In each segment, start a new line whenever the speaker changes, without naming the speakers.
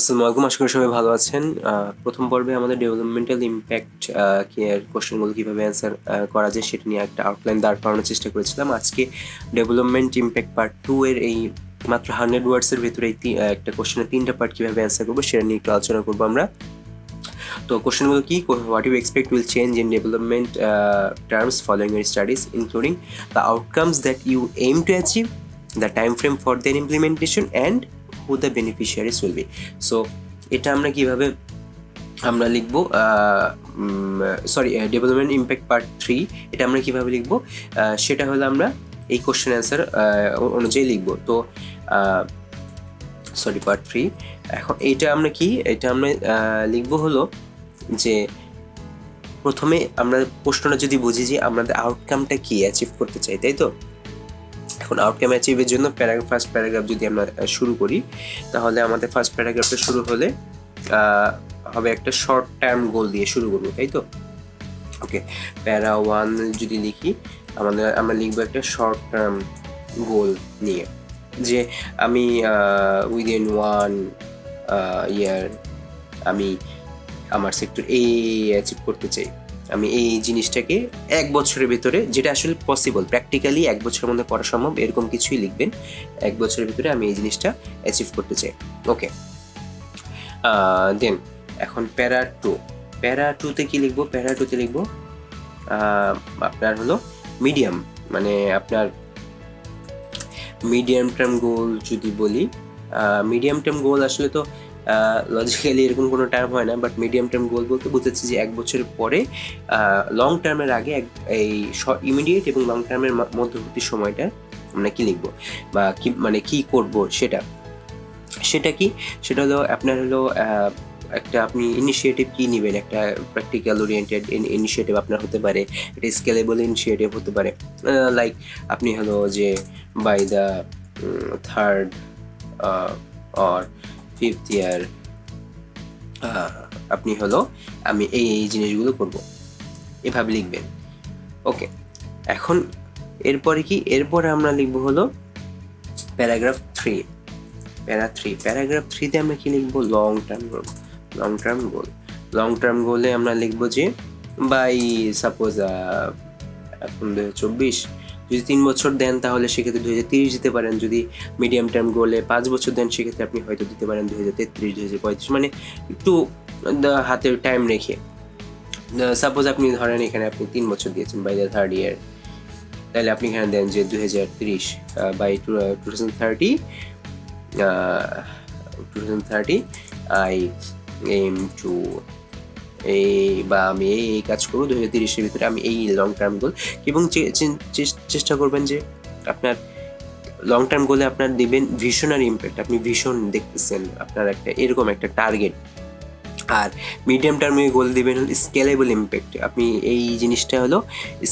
আসসালামু আলাইকুম, আশা করি সবাই ভালো আছেন। প্রথম পর্বে আমাদের ডেভেলপমেন্টাল ইম্প্যাক্ট কি এর কোশ্চেনগুলো কীভাবে অ্যান্সার করা যায় সেটা নিয়ে একটা আউটলাইন দাঁড় করানোর চেষ্টা করেছিলাম। আজকে ডেভেলপমেন্ট ইম্প্যাক্ট পার্ট টু এর এই মাত্র হান্ড্রেড ওয়ার্ডসের ভিতরে একটা কোশ্চেনের তিনটা পার্ট কীভাবে অ্যান্সার করব সেটা নিয়ে একটু আলোচনা করব আমরা। তো কোশ্চেনগুলো কি what you expect will change in development terms following year studies including the outcomes that you aim to achieve the time frame for then implementation and who the beneficiaries will be so এটা আমরা কীভাবে, আমরা লিখব sorry development impact part three এটা আমরা কীভাবে লিখব? সেটা হলো আমরা এই কোশ্চেন অ্যান্সার অনুযায়ী লিখব। তো সরি পার্ট থ্রি এখন এইটা আমরা কি, এটা আমরা লিখব হলো যে, প্রথমে আমরা প্রশ্নটা যদি বুঝি যে আমাদের আউটকামটা কি অ্যাচিভ করতে চাই, তাই তো? এখন আউটকাম অ্যাচিভের জন্য প্যারাগ্রাফ ফার্স্ট প্যারাগ্রাফ যদি আমরা শুরু করি, তাহলে আমাদের ফার্স্ট প্যারাগ্রাফটা শুরু হলে হবে একটা শর্ট টার্ম গোল দিয়ে শুরু করব, তাই তো? ওকে প্যারা ওয়ান যদি লিখি, আমাদের, আমরা লিখব একটা শর্ট টার্ম গোল নিয়ে, যে আমি উইদিন ওয়ান ইয়ার আমি আমার সেক্টর এ অ্যাচিভ করতে চাই। আমি এই জিনিসটাকে এক বছরের ভেতরে, যেটা আসলে পসিবল প্র্যাকটিক্যালি এক বছরের মধ্যে করা সম্ভব, এরকম কিছুই লিখবেন। এক বছরের ভিতরে আমি এই জিনিসটা অ্যাচিভ করতে চাই। ওকে দেন এখন প্যারা টু প্যারা টুতে কি লিখব? প্যারা টুতে লিখব আপনার হলো মিডিয়াম মানে আপনার মিডিয়াম টার্ম গোল যদি বলি মিডিয়াম টার্ম গোল আসলে তো লজিক্যালি এরকম কোনো টার্ম হয় না বাট মিডিয়াম টার্ম গোল বলতে বুঝেছি যে এক বছরের পরে লং টার্মের আগে এক, এই ইমিডিয়েট এবং লং টার্মের মধ্যবর্তী সময়টা আমরা কি লিখব বা কি মানে কি করব সেটা। সেটা কি? সেটা হলো, আপনার হলো একটা আপনি ইনিশিয়েটিভ কী নেবেন? একটা প্র্যাকটিক্যাল ওরিয়েন্টেড ইনিশিয়েটিভ আপনার হতে পারে, একটা স্কেলেবল ইনিশিয়েটিভ হতে পারে। লাইক আপনি হলো যে by the third or fifth year আপনি হলো, আমি এই এই জিনিসগুলো করব। এভাবে লিখবেন। ওকে, এখন এরপরে কি? এরপরে আমরা লিখব হলো paragraph three. Para three. Paragraph থ্রিতে আমরা কি লিখব? Long term goal. Long term goal. Long term গোলে আমরা লিখব যে, বাই সাপোজ এখন দু চব্বিশ যদি তিন বছর দেন, তাহলে সেক্ষেত্রে দু হাজার তিরিশ দিতে পারেন। যদি মিডিয়াম টার্ম গোলে পাঁচ বছর দেন, সেক্ষেত্রে আপনি হয়তো দিতে পারেন দু হাজার তেত্রিশ দু হাজার পঁয়ত্রিশ। মানে একটু দা- হাতে টাইম রেখে। সাপোজ আপনি ধরেন এখানে আপনি তিন বছর দিয়েছেন বাই দ্য থার্ড ইয়ার তাহলে আপনি এখানে দেন যে দু হাজার তিরিশ by two two thousand thirty two thousand thirty I aim to এই বা আমি এই এই কাজ করব দু হাজার তিরিশের ভিতরে আমি এই লং টার্ম গোল এবং চেষ্টা করবেন যে আপনার লং টার্ম গোলে আপনার দিবেন ভিশনারি ইম্প্যাক্ট আপনি ভীষণ দেখতেছেন, আপনার একটা এরকম একটা টার্গেট আর মিডিয়াম টার্মে গোল দিবেন হল স্কেলেবল ইম্প্যাক্ট আপনি এই জিনিসটা হলো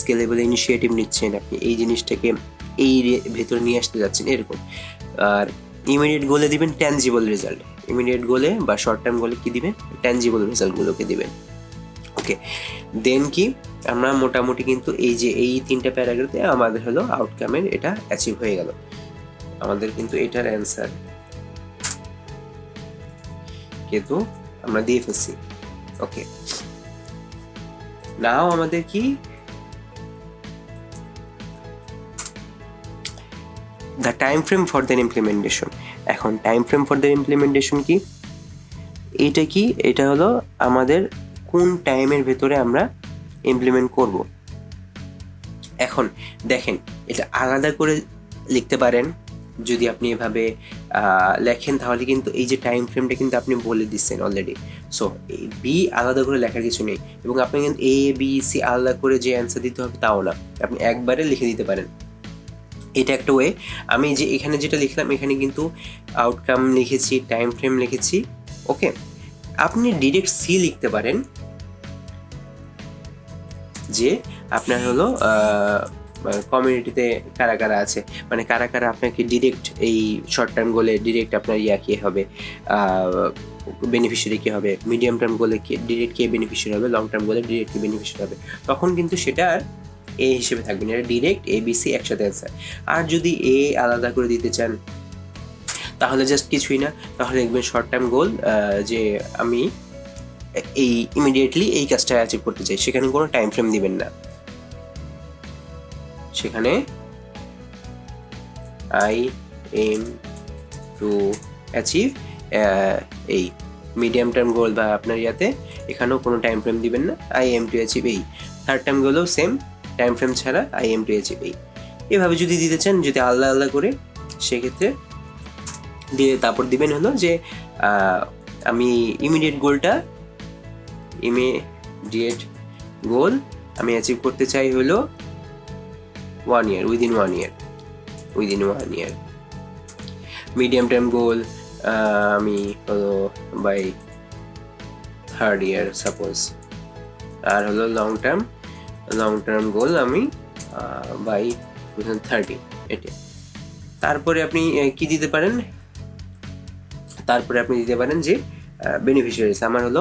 স্কেলেবল ইনিশিয়েটিভ নিচ্ছেন, আপনি এই জিনিসটাকে এই ভেতরে নিয়ে আসতে যাচ্ছেন, এরকম। আর ইমিডিয়েট গোলে দিবেন ট্যানজিবল রেজাল্ট ইমিডিয়েট গোলে বা শর্ট টার্ম গোলে কি দিবেন? ট্যানজিবল রেজাল্টগুলোকে দিবেন। ওকে দেন কি? আমরা মোটামুটি কিন্তু এই যে এই তিনটা প্যারাগ্রাফে আমাদের হলো আউটকামের এটা অ্যাচিভ হয়ে গেল। আমাদের কিন্তু এটার অ্যান্সার কিন্তু আমরা দিয়ে ফেলছি। ওকে নাও আমাদের কি the time frame for the implementation এখন time frame for the implementation কি? এটা কি? এটা হলো আমাদের কোন টাইমের ভেতরে আমরা ইমপ্লিমেন্ট করব। এখন দেখেন, এটা আলাদা করে লিখতে পারেন। যদি আপনি এভাবে লেখেন তাহলে কিন্তু এই যে টাইম ফ্রেমটা কিন্তু আপনি বলে দিচ্ছেন অলরেডি সো বি আলাদা করে লেখার কিছু নেই। এবং আপনি কিন্তু এ বি সি আলাদা করে যে অ্যান্সার দিতে হবে তাও না। আপনি একবারে লিখে দিতে পারেন। এটা একটা ওয়ে আমি যে এখানে যেটা লিখলাম, এখানে কিন্তু আউটকাম লিখেছি টাইম ফ্রেম লিখেছি ওকে আপনি ডিরেক্ট সি লিখতে পারেন, যে আপনার হলো কমিউনিটিতে কারা কারা আছে। মানে কারা কারা আপনাকে ডিরেক্ট এই শর্ট টার্ম গোলে ডিরেক্ট আপনার ইয়া কে হবে বেনিফিশিয়ারি কে হবে মিডিয়াম টার্ম গোলে কে ডিরেক্ট কে বেনিফিশিয়ারি হবে লং টার্ম গোলে ডিরেক্ট কে বেনিফিশিয়ারি হবে। তখন কিন্তু সেটা আর এ হিসেবে থাকবে না এটা ডিরেক্ট এ বি সি একসাথে অ্যান্সার আর যদি এ আলাদা করে দিতে চান, তাহলে জাস্ট কিছুই না। তাহলে দেখবেন শর্ট টার্ম গোল যে আমি এই ইমিডিয়েটলি এই কাজটা অ্যাচিভ করতে চাই। সেখানে কোনো টাইম ফ্রেম দিবেন না। সেখানে আই এম টু অ্যাচিভ এই মিডিয়াম টার্ম গোল বা আপনার ইয়াতে এখানেও কোনো টাইম ফ্রেম দিবেন না। আই এম টু অ্যাচিভ এই। থার্ড টাইম গোলও সেম টাইম ফ্রেম ছাড়া আই এম টু অ্যাচিভ এভাবে যদি দিতে চান, যদি আলাদা আলাদা করে, সেক্ষেত্রে দিয়ে তারপর দিবেন হলো যে আমি ইমিডিয়েট গোলটা ইমিডিয়েট গোল আমি অ্যাচিভ করতে চাই হলো one year within one year within one year medium term goal আমি হলো বাই থার্ড ইয়ার সাপোজ আর হলো long term long term goal আমি বাই টু থাউজেন্ড থার্টি এটা। তারপরে আপনি কি দিতে পারেন? তারপরে আপনি দিতে পারেন যে বেনিফিশিয়ারিস আমার হলো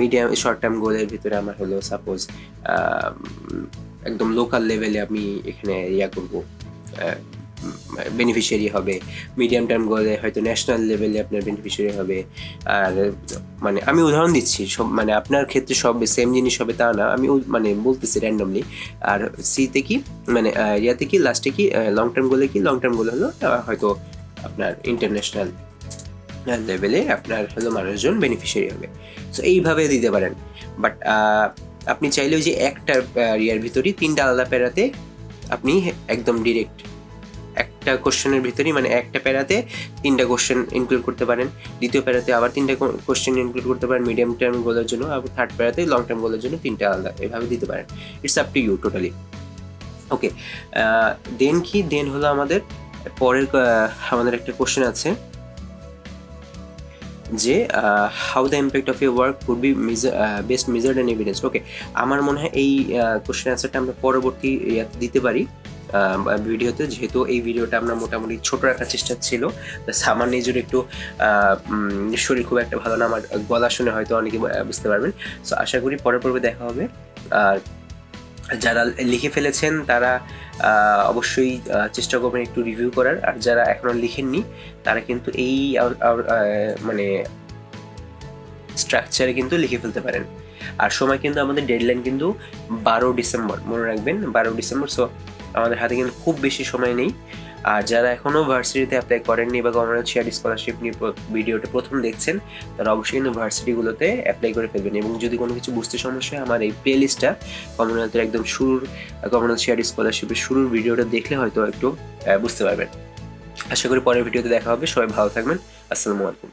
মিডিয়াম শর্ট টার্ম গোলের ভিতরে আমার হলো সাপোজ একদম লোকাল লেভেলে আমি এখানে ইয়া করব বেনিফিশিয়ারি হবে মিডিয়াম টার্ম গোলে হয়তো ন্যাশনাল লেভেলে আপনার বেনিফিশিয়ারি হবে। আর মানে আমি উদাহরণ দিচ্ছি, সব মানে আপনার ক্ষেত্রে সব সেম জিনিস হবে তা না, আমি মানে বলতেছি র্যান্ডমলি আর সিতে কি মানে ইয়াতে কি লাস্টে কি লং টার্ম গোলে কি লং টার্ম গোলে হলো হয়তো আপনার ইন্টারন্যাশনাল লেভেলে আপনার হলো মানুষজন বেনিফিশিয়ারি হবে। সো এইভাবে দিতে পারেন। বাট আপনি চাইলেও যে একটা ইয়ার ভিতরেই তিনটা আলাদা প্যারাতে আপনি একদম ডিরেক্ট একটা কোশ্চেনের ভিতরেই মানে একটা প্যারাতে তিনটা কোশ্চেন ইনক্লুড করতে পারেন। দ্বিতীয় প্যারাতে আবার তিনটা কোশ্চেন ইনক্লুড করতে পারেন মিডিয়াম টার্ম গোলের জন্য, আবার থার্ড প্যারাতে লং টার্ম গোলের জন্য তিনটা আলাদা, এভাবে দিতে পারেন। It's up to you totally okay then কি? দেন হলো আমাদের পরের আমাদের একটা কোশ্চেন আছে। যে how the impact of your work could be best measured and evidence okay আমার মনে হয় এই কোশ্চেন অ্যান্সারটা আমরা পরবর্তী দিতে পারি। ভিডিওতে, যেহেতু এই ভিডিওটা আমরা মোটামুটি ছোট রাখার চেষ্টা ছিল আমার নিজের একটু শরীর খুব একটা ভালো না, আমার গলা শুনে হয়তো অনেকে বুঝতে পারবেন। সো আশা করি পরের পর্বে দেখা হবে। আর যারা লিখে ফেলেছেন, তারা অবশ্যই চেষ্টা করবেন একটু রিভিউ করার। আর যারা এখনও লিখেননি, তারা কিন্তু এই মানে স্ট্রাকচারে কিন্তু লিখে ফেলতে পারেন। আর সময় কিন্তু আমাদের ডেডলাইন কিন্তু বারো ডিসেম্বর, মনে রাখবেন, বারো ডিসেম্বর। সো আমাদের হাতে কিন্তু খুব বেশি সময় নেই। আর যারা এখনও ভার্সিটিতে অ্যাপ্লাই করেননি বা গভর্নমেন্ট শেয়ার স্কলারশিপ নিয়ে ভিডিওটা প্রথম দেখছেন, তারা অবশ্যই ভার্সিটিগুলোতে অ্যাপ্লাই করে ফেলবেন। এবং যদি কোনো কিছু বুঝতে সমস্যা হয়, আমার এই প্লে লিস্টটা কমনওয়েলথের একদম শুরুর কমনওয়েলথ শেয়ার স্কলারশিপের শুরুর ভিডিওটা দেখলে হয়তো একটু বুঝতে পারবেন। আশা করি পরের ভিডিওতে দেখা হবে। সবাই ভালো থাকবেন। আসসালামু আলাইকুম।